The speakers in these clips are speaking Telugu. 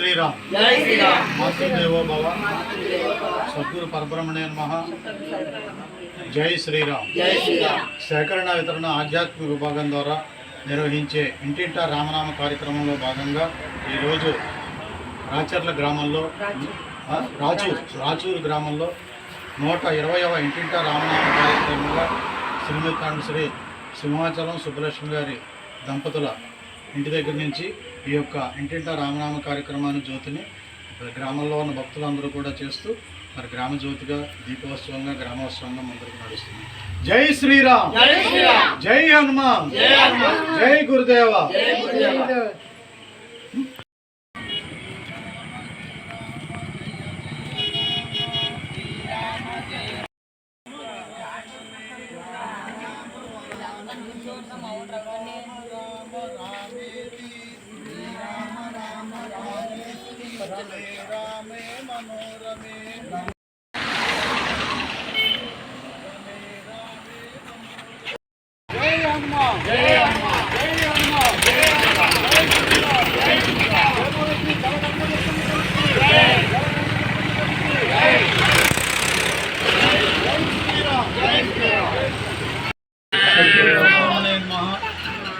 శ్రీరామ్. జై శ్రీరామ్. మాతృదేవో భవ. సద్గురు పరబ్రహ్మణే నమ. జై శ్రీరామ్. జై శ్రీరామ్. సేకరణ వితరణ ఆధ్యాత్మిక విభాగం ద్వారా నిర్వహించే ఇంటింటా రామనామ కార్యక్రమంలో భాగంగా ఈరోజు రాచర్ల గ్రామంలో రాచూర్ రాచూరు గ్రామంలో నూట ఇరవైవ ఇంటింటా రామనామ కార్యక్రమంగా శ్రీమతి శ్రీ సింహాచలం సుబ్బలక్ష్మి గారి దంపతుల ఇంటి దగ్గర నుంచి ఈ యొక్క ఇంటింటా రామనామ కార్యక్రమాన్ని జ్యోతిని గ్రామంలో ఉన్న భక్తులందరూ కూడా చేస్తూ మరి గ్రామ జ్యోతిగా దీపోత్సవంగా గ్రామోత్సవంగా ముందుకు నడుస్తుంది జై శ్రీరామ్! జై శ్రీరామ్! జై హనుమాన్! జై హనుమాన్! జై గురుదేవ!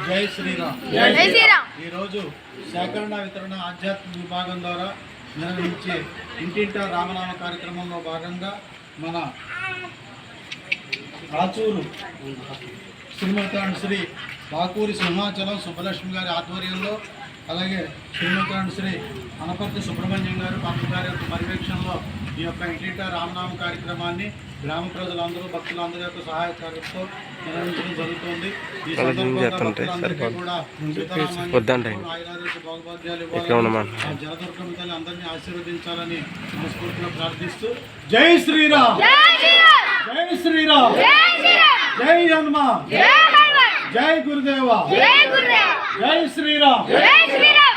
జై శ్రీరామ్. జై శ్రీరామ్. ఈరోజు సేకరణ వితరణ ఆధ్యాత్మిక విభాగం ద్వారా నిర్వహించే ఇంటింటా రామనామ కార్యక్రమంలో భాగంగా మన రాచూరు శ్రీమతారాయణ శ్రీ బాకూరి సింహాచలం సుబ్బలక్ష్మి గారి ఆధ్వర్యంలో అలాగే శ్రీమతారాయణ శ్రీ అనపర్తి సుబ్రహ్మణ్యం గారు పంప గారి యొక్క పర్యవేక్షణలో ఈ యొక్క ఇంటింటా రామనామ కార్యక్రమాన్ని గ్రామ ప్రజలందరూ భక్తులందరి యొక్క సహాయకార్యంతో నిర్వహించడం జరుగుతుంది. ఈ సందర్భంగా కూడా ఇవ్వాలని. ఆ జలదుర్గం తల్లి అందరినీ ఆశీర్వదించాలని మనస్ఫూర్తిగా ప్రార్థిస్తూ జై శ్రీరామ్. జై శ్రీరామ్. జై శ్రీరామ్. జై శ్రీరామ్. జై హనుమాన్ జై హనుమాన్. జై గురుదేవ. జై గురుదేవ్. జై శ్రీరామ్. జై శ్రీరామ్.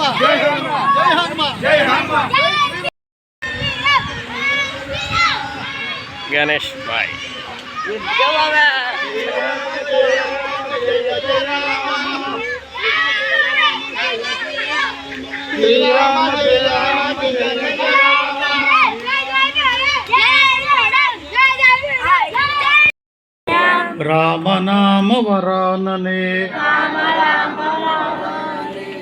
జై హనుమాన్ జై హనుమాన్ జై హనుమాన్ జై హనుమాన్ గణేష్ బాయ్ శ్రీరామ జయ రామ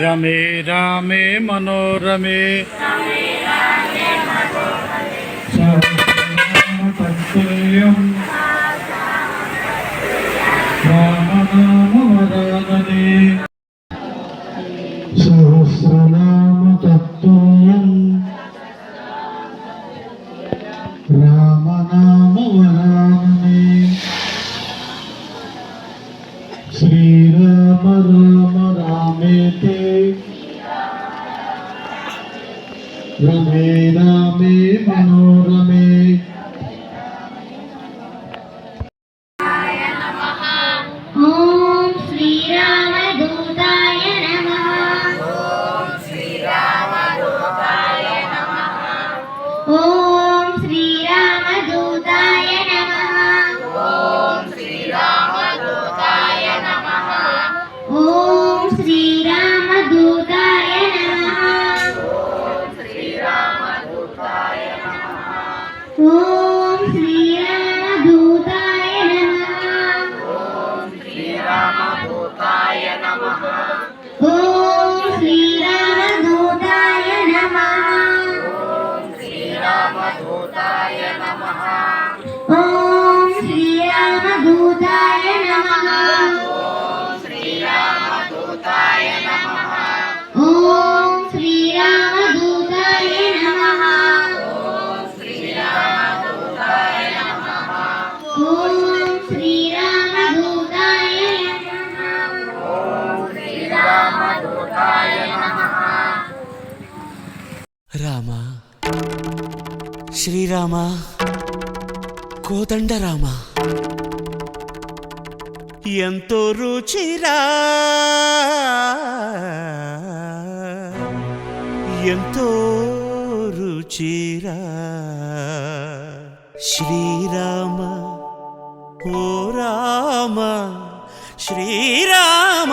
రమే రామే మనోరమే. తత్తుల్యం రామనామ సహస్రనామ తత్తుల్యం రామనామ శ్రీరామ రామ రామేతే రమే రామే మనోరమే శ్రీరామ కోదండరామ. ఎంతో రుచిరా ఎంతో రుచిరా శ్రీరామ ఓ రామ శ్రీరామ శ్రీరామ.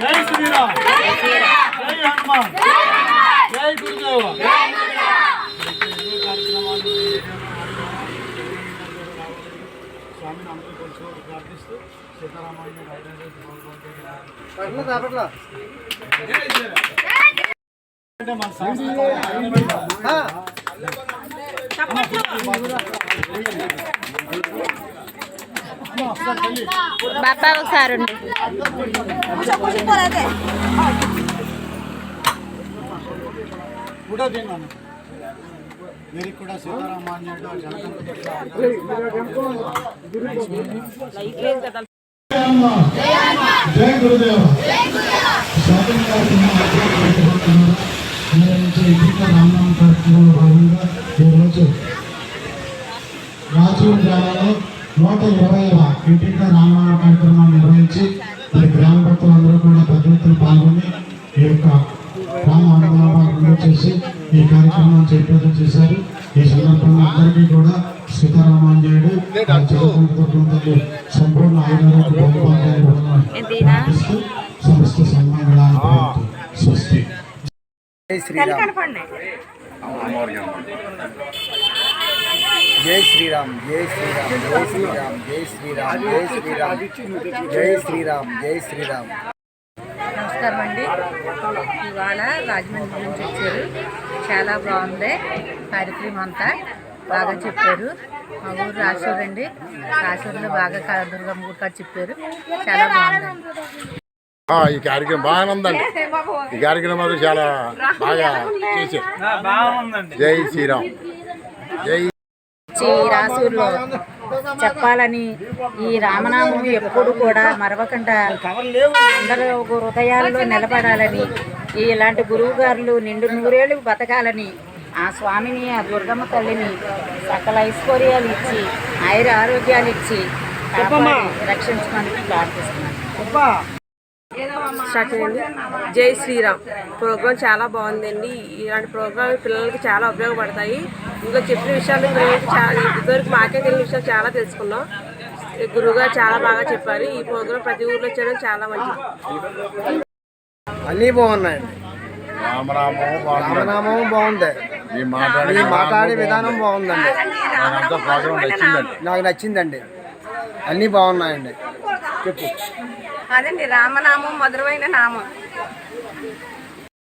జై శ్రీరామ్. జై హనుమాన్ జై గురుదేవ స్వామిని అందరూ కొంచెం ప్రార్థిస్తూ సీతారామాయణ అంటే మన సంస్థ బాబా ఒకసారి మీరు కూడా సీతారామాన్యుడు జయ రాజీవ్ గ్రామంలో నూట ఇరవైవ ఇంటింట రామనామ కార్యక్రమాన్ని నిర్వహించి మరి గ్రామ భక్తులందరూ కూడా పెద్ద ఎత్తున పాల్గొని ఈ యొక్క రామ అనుభవాలను చేసి ఈ కార్యక్రమం చేపట్టం చేశారు. ఈ సందర్భంగా అందరికీ కూడా సీతారామాంజయుడు జగన్మోహన్ సంపూర్ణ ఆయుర్వేద సమస్త సన్మానాలు స్వస్తి. శ్రీరామ్. జై శ్రీరామ్ జై శ్రీరామ్ జై శ్రీరామ్ జై శ్రీరామ్ జై శ్రీరామ్ జై శ్రీరామ్ జై శ్రీరామ్. నమస్కారం అండి. ఇవాళ రాజమండ్రి నుంచి వచ్చారు. చాలా బాగుంది. కార్యక్రమం అంతా బాగా చెప్పారు. మా ఊరు రాసూరు అండి. రాసూరులో బాగా దుర్గమ్మ గుడి కాడ చెప్పారు. చాలా బాగుందండి ఆ, ఈ కార్యక్రమం బాగానే ఉందండి. ఈ కార్యక్రమం అది చాలా బాగా చేశారు. జై శ్రీరామ్. జై వచ్చి ఈ రాసూరులో చెప్పాలని ఈ రామనామం ఎప్పుడు కూడా మరవకుండా అందరూ హృదయాల్లో నిలబడాలని ఇలాంటి గురువు గారులు నిండు నూరేళ్ళు బతకాలని ఆ స్వామిని ఆ దుర్గమ్మ తల్లిని సకల ఐశ్వర్యాలు ఇచ్చి ఆయుర ఆరోగ్యాలు ఇచ్చి రక్షించమని ప్రార్థిస్తున్నాను. స్టార్ట్ చేయండి. జై శ్రీరామ్. ప్రోగ్రామ్ చాలా బాగుందండి. ఇలాంటి ప్రోగ్రామ్ పిల్లలకి చాలా ఉపయోగపడతాయి. ఇంకా చెప్పిన విషయాలు ఇదివరకు మాకే తెలియని విషయాలు చాలా తెలుసుకున్నాం. గురువుగారు చాలా బాగా చెప్పారు. ఈ ప్రోగ్రామ్ ప్రతి ఊర్లో చేయడం చాలా మంచిది. అన్నీ బాగున్నాయండి. రామరామం రామనామం బాగుంది. ఈ మాట్లాడే మీ మాట్లాడే విధానం బాగుందండి. ప్రోగ్రాం నాకు నచ్చిందండి. అన్నీ బాగున్నాయండి. చెప్పు. అదండి రామనామం మధురమైన నామం.